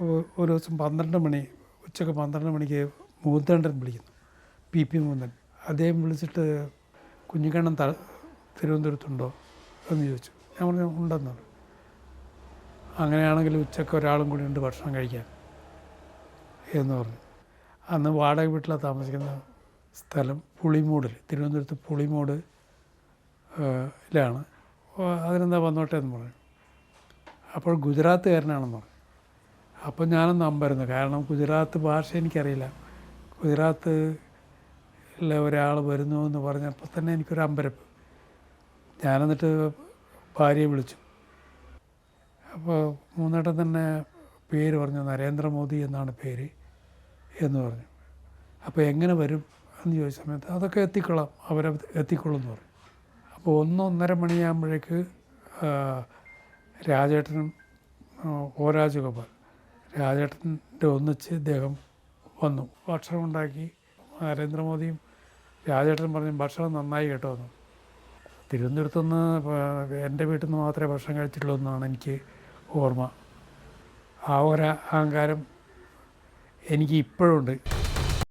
ഒരു ദിവസം പന്ത്രണ്ട് മണി ഉച്ചയ്ക്ക് പന്ത്രണ്ട് മണിക്ക് മൂത്തണ്ടൻ വിളിക്കുന്നു. P P Moonnan. അദ്ദേഹം വിളിച്ചിട്ട് കുഞ്ഞിക്കണ്ണൻ ത തിരുവനന്തപുരത്തുണ്ടോ എന്ന് ചോദിച്ചു. ഞാൻ പറഞ്ഞു ഉണ്ടെന്ന് അങ്ങനെയാണെങ്കിൽ ഉച്ചയ്ക്ക് ഒരാളും കൂടി ഉണ്ട് ഭക്ഷണം കഴിക്കാൻ എന്ന് പറഞ്ഞു. അന്ന് വാടക വീട്ടിലാണ് താമസിക്കുന്ന സ്ഥലം പുളിമൂടിൽ തിരുവനന്തപുരത്ത് പുളിമൂട് ലാണ്. അതിനെന്താ വന്നോട്ടെ എന്ന് പറഞ്ഞു. അപ്പോൾ ഗുജറാത്തുകാരനാണെന്ന് പറഞ്ഞു. അപ്പോൾ ഞാനൊന്ന് അമ്പരുന്നു. കാരണം ഗുജറാത്ത് ഭാഷ എനിക്കറിയില്ല. ഗുജറാത്തിലെ ഒരാൾ വരുന്നു എന്ന് പറഞ്ഞപ്പോൾ തന്നെ എനിക്കൊരു അമ്പരപ്പ്. ഞാനെന്നിട്ട് ഭാര്യയെ വിളിച്ചു. അപ്പോൾ മൂന്നേട്ടൻ തന്നെ പേര് പറഞ്ഞു നരേന്ദ്രമോദി എന്നാണ് പേര് എന്ന് പറഞ്ഞു. അപ്പോൾ എങ്ങനെ വരും എന്ന് ചോദിച്ച സമയത്ത് അതൊക്കെ എത്തിക്കൊള്ളാം അവരെ എത്തിക്കൊള്ളും എന്ന് പറഞ്ഞു. അപ്പോൾ ഒന്നൊന്നര മണിയാകുമ്പോഴേക്ക് രാജേട്ടനും ഓരാജഗോപാൽ രാജേട്ടന്റെ ഒന്നിച്ച് ഇദ്ദേഹം വന്നു. ഭക്ഷണം ഉണ്ടാക്കി നരേന്ദ്രമോദിയും രാജേട്ടനും പറഞ്ഞു ഭക്ഷണം നന്നായി കേട്ടോ എന്ന്. തിരുവനന്തപുരത്തുനിന്ന് എന്റെ വീട്ടിൽ നിന്ന് മാത്രമേ ഭക്ഷണം കഴിച്ചിട്ടുള്ളൂ എന്നാണ് എനിക്ക് ഓർമ്മ. ആ ഒരു അഹങ്കാരം എനിക്ക് ഇപ്പോഴുണ്ട്